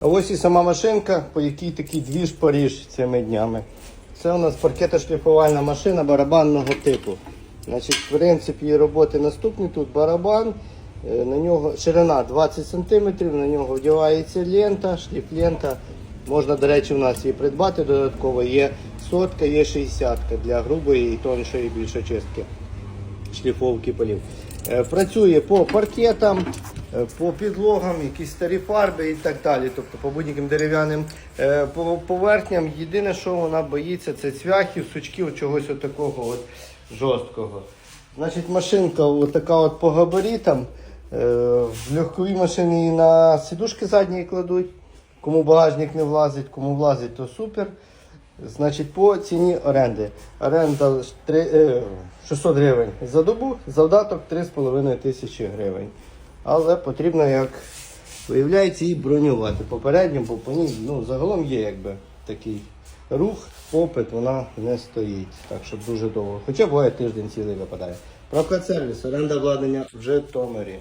А ось і сама машинка, по якій такий двіж Паріж цими днями. Це у нас паркетошліфувальна машина барабанного типу. Значить, принцип її роботи наступний. Тут барабан, е, на нього ширина 20 см, на нього вдівається лента, шліф-лента. Можна, до речі, у нас її придбати додатково. Є сотка, є 60 для грубої і тоншої більшочистки шліфовки полів. Е, Працює по паркетам, по підлогам, якісь старі фарби і так далі. Тобто по будь-яким дерев'яним е, поверхням. Єдине, що вона боїться, це цвяхів, сучків, чогось отакого от жорсткого. Значить, машинка от така от по габаритам. Е, В легковій машині її на сідушки задні кладуть. Кому багажник не влазить, кому влазить, то супер. Значить, по ціні оренди. Оренда ж е, 600 гривень за добу, завдаток 3,5 тисячі гривень. Але потрібно, як виявляється, її бронювати. Попередньо, бо по ній ну, загалом є якби такий рух, попит, вона не стоїть. Так що дуже довго. Хоча буває тиждень цілий випадає. Правка сервіс, оренда обладнання в Житомирі.